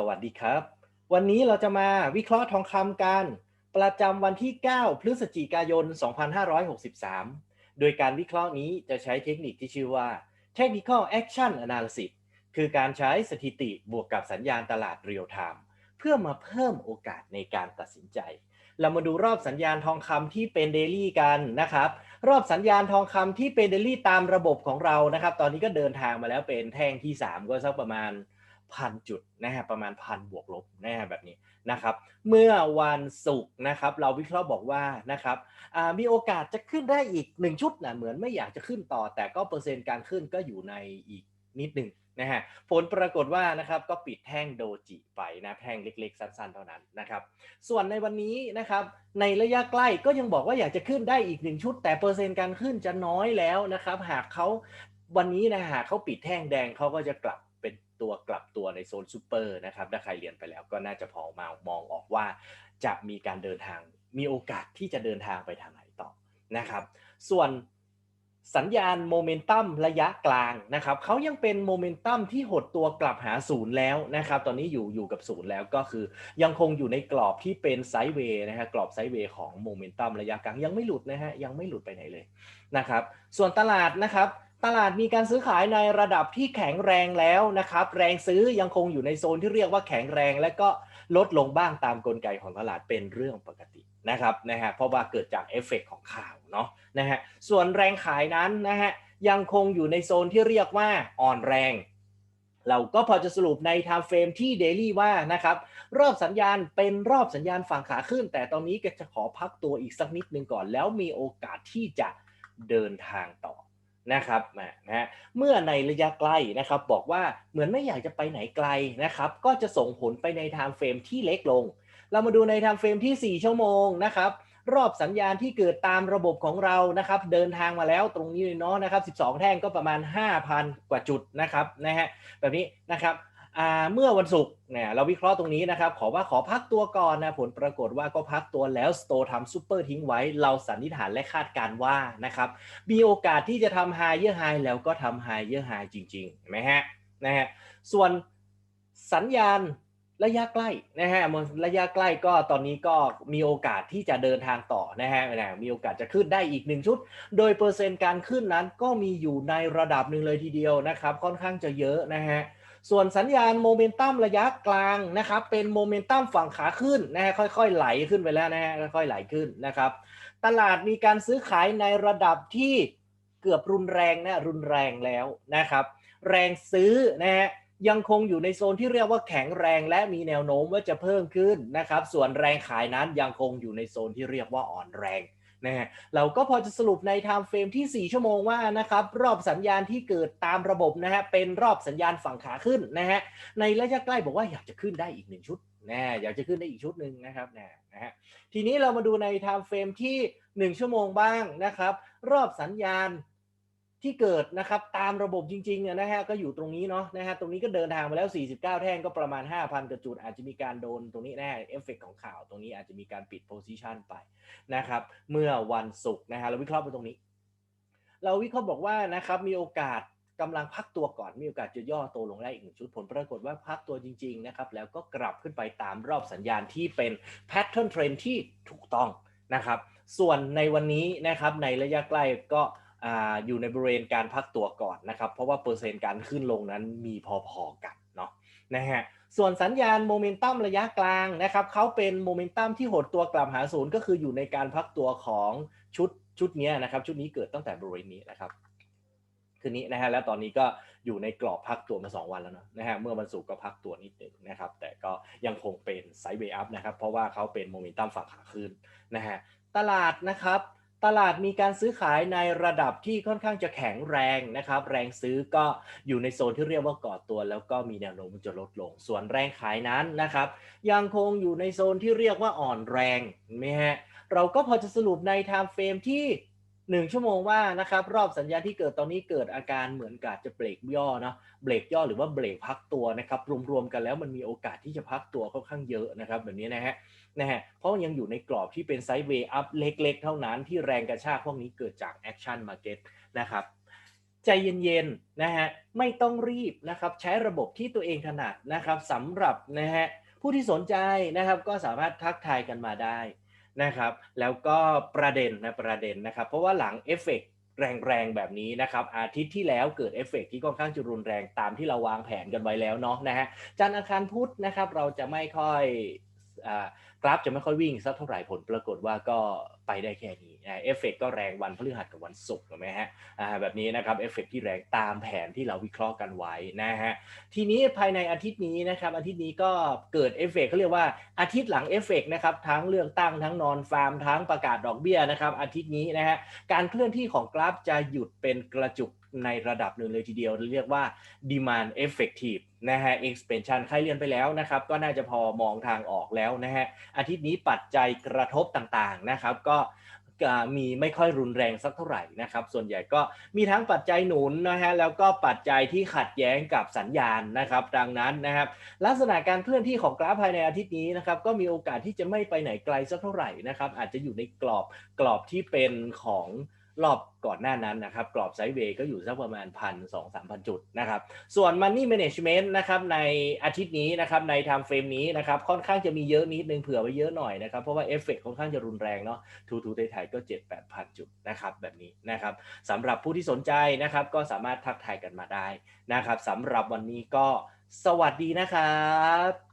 สวัสดีครับ วันนี้เราจะมาวิเคราะห์ทองคำกัน ประจำวันที่ 9 พฤศจิกายน 2563 โดยการวิเคราะห์นี้จะใช้เทคนิคที่ชื่อว่า Technical Action Analysis คือการใช้สถิติบวกกับสัญญาณตลาดเรียลไทม์เพื่อมาเพิ่มโอกาสในการตัดสินใจ เรามาดูรอบสัญญาณทองคำที่เป็นเดลี่กันนะครับ รอบสัญญาณทองคำที่เป็นเดลี่ตามระบบของเรานะครับ ตอนนี้ก็เดินทางมาแล้วเป็นแท่งที่ 3 ก็สักประมาณ พันจุดนะฮะประมาณพันบวกลบนะฮะแบบนี้นะครับ เมื่อวันศุกร์นะครับ เราวิเคราะห์บอกว่านะครับมีโอกาสจะขึ้นได้อีก 1 ชุดนะเหมือนไม่อยากจะขึ้นต่อ แต่ก็เปอร์เซ็นต์การขึ้นก็อยู่ในอีกนิดหนึ่งนะฮะผลปรากฏว่านะครับก็ปิดแท่งโดจิไปนะแท่งเล็กๆ สั้นๆ เท่านั้นนะครับ ส่วนในวันนี้นะครับในระยะใกล้ก็ยังบอกว่าอยากจะขึ้นได้อีกหนึ่งชุด แต่เปอร์เซ็นต์การขึ้นจะน้อยแล้วนะครับ หากเขาวันนี้นะหากเขาปิดแท่งแดงเขาก็จะกลับ ตัวกลับตัวในโซนซูเปอร์นะครับถ้าใครเรียนไปแล้วก็น่าจะพอมามองออกว่า จะมีการเดินทางมีโอกาสที่จะเดินทางไปทางไหนต่อนะครับ ส่วนสัญญาณโมเมนตัมระยะกลางนะครับเขายังเป็นโมเมนตัมที่หดตัวกลับหาศูนย์แล้วนะครับ ตอนนี้อยู่อยู่กับศูนย์แล้วก็คือยังคงอยู่ในกรอบที่เป็นไซด์เวย์นะฮะกรอบไซด์เวย์ของโมเมนตัมระยะกลางยังไม่หลุดนะฮะยังไม่หลุดไปไหนเลยนะครับ ส่วนตลาดนะครับ ตลาดมีการซื้อขายในระดับที่แข็งแรงแล้วนะครับ แรงซื้อยังคงอยู่ในโซนที่เรียกว่าแข็งแรง และก็ลดลงบ้างตามกลไกของตลาดเป็นเรื่องปกตินะครับนะฮะเพราะว่าเกิดจากเอฟเฟกของข่าวเนาะนะฮะส่วนแรงขายนั้นนะฮะยังคงอยู่ในโซนที่เรียกว่าอ่อนแรง เราก็พอจะสรุปใน time frame ที่ daily ว่านะครับรอบสัญญาณเป็นรอบสัญญาณฝั่งขาขึ้น แต่ตอนนี้ก็จะขอพักตัวอีกสักนิดนึงก่อน แล้วมีโอกาสที่จะเดินทางต่อ นะครับนะฮะเมื่อในระยะใกล้นะครับบอกว่าเหมือนไม่อยากจะไปไหนไกลนะครับก็จะส่งผลไปในไทม์เฟรมที่เล็กลง เรามาดูในไทม์เฟรมที่ 4 ชั่วโมงนะครับรอบสัญญาณที่เกิดตามระบบของเรานะครับเดินทางมาแล้วตรงนี้เลยเนาะนะครับ 12 แท่งก็ประมาณ 5,000 กว่าจุดนะครับนะฮะแบบนี้นะครับ เมื่อวันศุกร์เนี่ยเราวิเคราะห์ตรงนี้นะครับ ขอว่าขอพักตัวก่อนนะผลปรากฏว่าก็พักตัวแล้วสโตทำซูเปอร์ทิ้งไว้ เราสันนิษฐานและคาดการว่านะครับมีโอกาสที่จะทำไฮเยอร์ไฮแล้วก็ทำไฮเยอร์ไฮจริงๆเห็นไหมฮะนะฮะส่วนสัญญาณระยะใกล้นะฮะระยะใกล้ก็ตอนนี้ก็มีโอกาสที่จะเดินทางต่อนะฮะมีโอกาสจะขึ้นได้อีกหนึ่งชุด โดยเปอร์เซ็นต์การขึ้นนั้นก็มีอยู่ในระดับหนึ่งเลยทีเดียวนะครับ ค่อนข้างจะเยอะนะฮะ ส่วนสัญญาณโมเมนตัมระยะกลางนะครับเป็นโมเมนตัมฝั่งขาขึ้นนะฮะค่อยๆไหลขึ้นไปแล้วนะฮะค่อยๆไหลขึ้นนะครับตลาดมีการซื้อขายในระดับที่เกือบรุนแรงนะรุนแรงแล้วนะครับ แรงซื้อนะฮะยังคงอยู่ในโซนที่เรียกว่าแข็งแรงและมีแนวโน้มว่าจะเพิ่มขึ้นนะครับ ส่วนแรงขายนั้นยังคงอยู่ในโซนที่เรียกว่าอ่อนแรง นะฮะเราก็พอจะสรุปในไทม์เฟรมที่ 4 ชั่วโมงว่านะครับรอบสัญญาณที่เกิดตามระบบนะฮะเป็นรอบสัญญาณฝั่งขาขึ้นนะฮะในระยะใกล้บอกว่าอยากจะขึ้นได้อีกหนึ่งชุดนะอยากจะขึ้นได้อีกชุดหนึ่งนะครับนะนะฮะทีนี้เรามาดูในไทม์เฟรมที่ 1 ชั่วโมงบ้างนะครับ รอบสัญญาณ ที่เกิดนะครับตามระบบจริงๆเนี่ยนะฮะก็อยู่ตรงนี้เนาะนะฮะตรงนี้ก็เดินทางมาแล้ว 49 แท่งก็ประมาณ 5,000กระจุด อาจจะมีการโดนตรงนี้แน่เอฟเฟกของข่าวตรงนี้อาจจะมีการปิดโพซิชันไปนะครับเมื่อวันศุกร์นะฮะเราวิเคราะห์ไปตรงนี้ เราวิเคราะห์บอกว่านะครับมีโอกาสกำลังพักตัวก่อนมีโอกาสจะย่อตัวลงได้อีกหนึ่งชุดผลปรากฏว่าพักตัวจริงๆนะครับแล้วก็กลับขึ้นไปตามรอบสัญญาณที่เป็นแพทเทิร์นเทรนที่ถูกต้องนะครับส่วนในวันนี้นะครับในระยะใกล้ก็ อยู่ในบริเวณการพักตัวก่อนนะครับ เพราะว่าเปอร์เซ็นต์การขึ้นลงนั้นมีพอๆกันเนาะนะฮะส่วนสัญญาณโมเมนตัมระยะกลางนะครับเขาเป็นโมเมนตัมที่หดตัวกลับหาศูนย์ก็คืออยู่ในการพักตัวของชุดชุดนี้นะครับ ชุดนี้เกิดตั้งแต่บริเวณนี้นะครับคืนนี้นะฮะแล้วตอนนี้ก็อยู่ในกรอบพักตัวมา 2 วันแล้วเนาะนะฮะเมื่อวันศุกร์ก็พักตัวนิดหนึ่งนะครับ แต่ก็ยังคงเป็นไซด์เวย์อัพนะครับ เพราะว่าเขาเป็นโมเมนตัมฝั่งขาขึ้นนะฮะตลาดนะครับ ตลาดมีการซื้อขายในระดับที่ค่อนข้างจะแข็งแรงนะครับ แรงซื้อก็อยู่ในโซนที่เรียกว่าก่อตัว แล้วก็มีแนวโน้มจะลดลง ส่วนแรงขายนั้นนะครับ ยังคงอยู่ในโซนที่เรียกว่าอ่อนแรงไหมฮะเราก็พอจะสรุปในไทม์เฟรมที่ 1ชั่วโมงว่านะครับรอบสัญญาณที่เกิดตอนนี้เกิดอาการเหมือนกับจะเบรกย่อเนาะเบรกย่อหรือว่าเบรกพักตัวนะครับรวมๆกันแล้วมันมีโอกาสที่จะพักตัวค่อนข้างเยอะนะครับแบบนี้นะฮะนะฮะเพราะยังอยู่ในกรอบที่เป็นไซด์เวย์อัพเล็กๆ เท่านั้นที่แรงกระชากพวกนี้เกิดจากแอคชั่นมาร์เก็ตนะครับใจเย็นๆนะฮะไม่ต้องรีบนะครับใช้ระบบที่ตัวเองถนัดนะครับสำหรับนะฮะผู้ที่สนใจนะครับก็สามารถทักทายกันมาได้ นะครับ แล้วก็ประเด็นนะประเด็นนะครับ เพราะว่าหลังเอฟเฟกต์แรงๆแบบนี้นะครับ อาทิตย์ที่แล้วเกิดเอฟเฟกต์ที่ค่อนข้างจะรุนแรงตามที่เราวางแผนกันไว้แล้วเนาะนะฮะจันทร์อังคารพุธนะครับ เราจะไม่ค่อยอ่า กราฟจะไม่ค่อยวิ่งสักเท่าไหร่ผลปรากฏว่าก็ไปได้แค่นี้เอฟเฟกต์ก็แรงวันพฤหัสกับวันศุกร์ถูกไหมฮะแบบนี้นะครับเอฟเฟกต์ที่แรงตามแผนที่เราวิเคราะห์กันไว้นะฮะทีนี้ภายในอาทิตย์นี้นะครับอาทิตย์นี้ก็เกิดเอฟเฟกต์เขาเรียกว่าอาทิตย์หลังเอฟเฟกต์นะครับทั้งเลือกตั้งทั้งนอนฟาร์มทั้งประกาศดอกเบี้ยนะครับอาทิตย์นี้นะฮะการเคลื่อนที่ของกราฟจะหยุดเป็นกระจุกในระดับหนึ่งเลยทีเดียว เรียกว่า demand effective นะฮะ expansion ใครเรียนไปแล้วนะครับ ก็น่าจะพอมองทางออกแล้วนะฮะอาทิตย์นี้ปัจจัยกระทบต่างๆนะครับ ก็มีไม่ค่อยรุนแรงสักเท่าไหร่นะครับ ส่วนใหญ่ก็มีทั้งปัจจัยหนุนนะฮะแล้วก็ปัจจัยที่ขัดแย้งกับสัญญาณนะครับ ดังนั้นนะครับ ลักษณะการเคลื่อนที่ของกราฟภายในอาทิตย์นี้นะครับ ก็มีโอกาสที่จะไม่ไปไหนไกลสักเท่าไหร่นะครับ อาจจะอยู่ในกรอบกรอบที่เป็นของ รอบก่อนหน้านั้นนะครับ กรอบไซด์เวย์ก็อยู่สักประมาณพันสองสามพันจุดนะครับ ส่วน Money Management นะครับในอาทิตย์นี้นะครับใน Time Frame นี้นะครับค่อนข้างจะมีเยอะนิดนึงเผื่อไว้เยอะหน่อยนะครับ เพราะว่าเอฟเฟกค่อนข้างจะรุนแรงเนาะทูทูไทยก็7 8พันจุดนะครับแบบนี้นะครับสำหรับผู้ที่สนใจนะครับก็สามารถทักทายกันมาได้นะครับสำหรับวันนี้ก็สวัสดีนะครับ